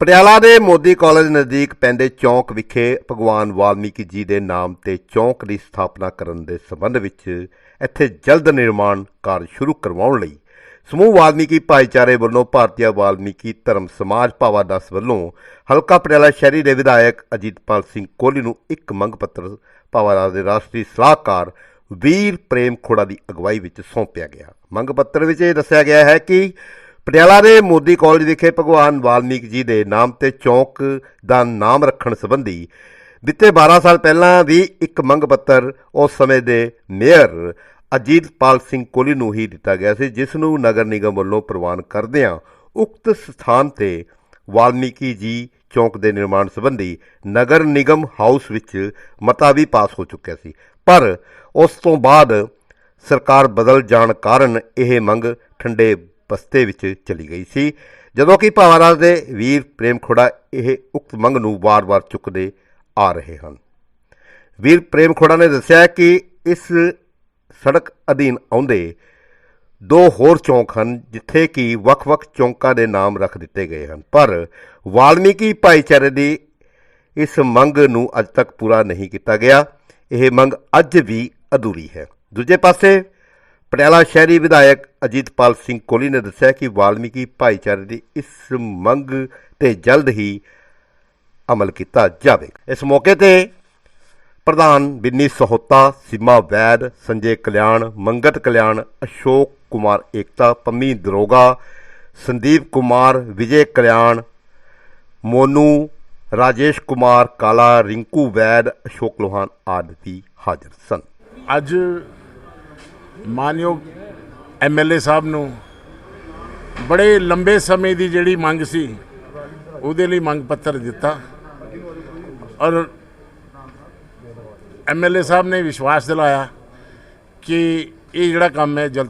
ਪਟਿਆਲਾ ਦੇ ਮੋਦੀ ਕਾਲਜ ਨਜ਼ਦੀਕ ਪੈਂਦੇ ਚੌਂਕ ਵਿਖੇ ਭਗਵਾਨ ਵਾਲਮੀਕੀ ਜੀ ਦੇ ਨਾਮ ਤੇ ਚੌਂਕ ਦੀ ਸਥਾਪਨਾ ਕਰਨ ਦੇ ਸੰਬੰਧ ਵਿੱਚ ਇੱਥੇ ਜਲਦ ਨਿਰਮਾਣ ਕਾਰਜ ਸ਼ੁਰੂ ਕਰਵਾਉਣ ਲਈ ਸਮੂਹ ਵਾਲਮੀਕੀ ਭਾਈਚਾਰੇ ਵੱਲੋਂ ਭਾਰਤੀ ਵਾਲਮੀਕੀ ਧਰਮ ਸਮਾਜ ਭਾਵਾ ਦਸ ਵੱਲੋਂ ਹਲਕਾ ਪਟਿਆਲਾ ਸ਼ਹਿਰੀ ਦੇ ਵਿਧਾਇਕ ਅਜੀਤਪਾਲ ਸਿੰਘ ਕੋਹਲੀ ਨੂੰ ਇੱਕ ਮੰਗ ਪੱਤਰ ਭਾਵਾਦਾਸ ਦੇ ਰਾਸ਼ਟਰੀ ਸਲਾਹਕਾਰ ਵੀਰ ਪ੍ਰੇਮ ਖੋੜਾ ਦੀ ਅਗਵਾਈ ਵਿੱਚ ਸੌਂਪਿਆ ਗਿਆ। ਮੰਗ ਪੱਤਰ ਵਿੱਚ ਇਹ ਦੱਸਿਆ ਗਿਆ ਹੈ ਕਿ ਪਟਿਆਲਾ ਦੇ ਮੋਦੀ ਕਾਲਜ ਵਿਖੇ ਭਗਵਾਨ ਵਾਲਮੀਕ ਜੀ ਦੇ ਨਾਮ ਤੇ ਚੌਕ ਦਾ ਨਾਮ ਰੱਖਣ ਸੰਬੰਧੀ ਬੀਤੇ 12 ਸਾਲ ਪਹਿਲਾਂ ਵੀ ਇੱਕ ਮੰਗ ਪੱਤਰ ਉਸ ਸਮੇਂ ਦੇ ਮੇਅਰ ਅਜੀਤਪਾਲ ਸਿੰਘ ਕੋਹਲੀ ਨੂੰ ਹੀ ਦਿੱਤਾ ਗਿਆ ਸੀ, ਜਿਸ ਨੂੰ ਨਗਰ ਨਿਗਮ ਵੱਲੋਂ ਪ੍ਰਵਾਨ ਕਰਦਿਆਂ ਉਕਤ ਸਥਾਨ ਤੇ ਵਾਲਮੀਕੀ ਜੀ ਚੌਕ ਦੇ ਨਿਰਮਾਣ ਸੰਬੰਧੀ ਨਗਰ ਨਿਗਮ ਹਾਊਸ ਵਿੱਚ ਮਤਾ ਵੀ ਪਾਸ ਹੋ ਚੁੱਕਿਆ ਸੀ। ਪਰ ਉਸ ਤੋਂ ਬਾਅਦ ਸਰਕਾਰ ਬਦਲ ਜਾਣ ਕਾਰਨ ਇਹ ਮੰਗ ਠੰਡੇ ਬਸਤੇ ਵਿੱਚ ਚਲੀ ਗਈ ਸੀ। ਜਦੋਂ ਕਿ ਭਾਵਾਰਾਜ ਦੇ ਵੀਰ ਪ੍ਰੇਮ ਖੋੜਾ ਇਹ ਉਕਤ ਮੰਗ ਨੂੰ ਵਾਰ-ਵਾਰ ਚੁੱਕਦੇ ਆ ਰਹੇ ਹਨ। ਵੀਰ ਪ੍ਰੇਮ ਖੋੜਾ ਨੇ ਦੱਸਿਆ ਕਿ ਇਸ ਸੜਕ ਅਧੀਨ ਆਉਂਦੇ ਦੋ ਹੋਰ ਚੌਂਕ ਹਨ, ਜਿੱਥੇ ਕਿ ਵੱਖ-ਵੱਖ ਚੌਂਕਾਂ ਦੇ ਨਾਮ ਰੱਖ ਦਿੱਤੇ ਗਏ ਹਨ। ਪਰ ਵਾਲਮੀਕੀ ਭਾਈਚਾਰੇ ਦੀ ਇਸ ਮੰਗ ਨੂੰ ਅੱਜ ਤੱਕ ਪੂਰਾ ਨਹੀਂ ਕੀਤਾ ਗਿਆ। ਇਹ ਮੰਗ ਅੱਜ ਵੀ ਅਧੂਰੀ ਹੈ। ਦੂਜੇ ਪਾਸੇ ਪਟਿਆਲਾ ਸ਼ਹਿਰੀ ਵਿਧਾਇਕ ਅਜੀਤਪਾਲ ਸਿੰਘ ਕੋਹਲੀ ਨੇ ਦੱਸਿਆ ਕਿ ਵਾਲਮੀਕੀ ਭਾਈਚਾਰੇ ਦੀ ਇਸ ਮੰਗ ਤੇ ਜਲਦ ਹੀ ਅਮਲ ਕੀਤਾ ਜਾਵੇਗਾ ਇਸ ਮੌਕੇ ਤੇ ਪ੍ਰਧਾਨ ਬਿੰਨੀ ਸਹੋਤਾ, ਸੀਮਾ ਵੈਦ, ਸੰਜੇ ਕਲਿਆਣ, ਮੰਗਤ ਕਲਿਆਣ, ਅਸ਼ੋਕ ਕੁਮਾਰ ਏਕਤਾ, ਪੰਮੀ ਦਰੋਗਾ, ਸੰਦੀਪ ਕੁਮਾਰ, ਵਿਜੇ ਕਲਿਆਣ, ਮੋਨੂ, ਰਾਜੇਸ਼ ਕੁਮਾਰ, ਕਾਲਾ, ਰਿੰਕੂ ਵੈਦ, ਅਸ਼ੋਕ ਲੋਹਾਨ ਆਦਿ ਵੀ ਹਾਜ਼ਰ ਸਨ। ਅੱਜ ਮਾਨਯੋਗ ਐਮਐਲਏ ਸਾਹਿਬ ਨੂੰ ਬੜੇ ਲੰਬੇ ਸਮੇਂ ਦੀ ਜਿਹੜੀ ਮੰਗ ਸੀ, ਉਹਦੇ ਲਈ ਮੰਗ ਪੱਤਰ ਦਿੱਤਾ। ਔਰ ਐਮਐਲਏ ਸਾਹਿਬ ਨੇ ਵਿਸ਼ਵਾਸ ਦਿਲਾਇਆ ਕਿ ਇਹ ਜਿਹੜਾ ਕੰਮ ਹੈ ਜਲਦ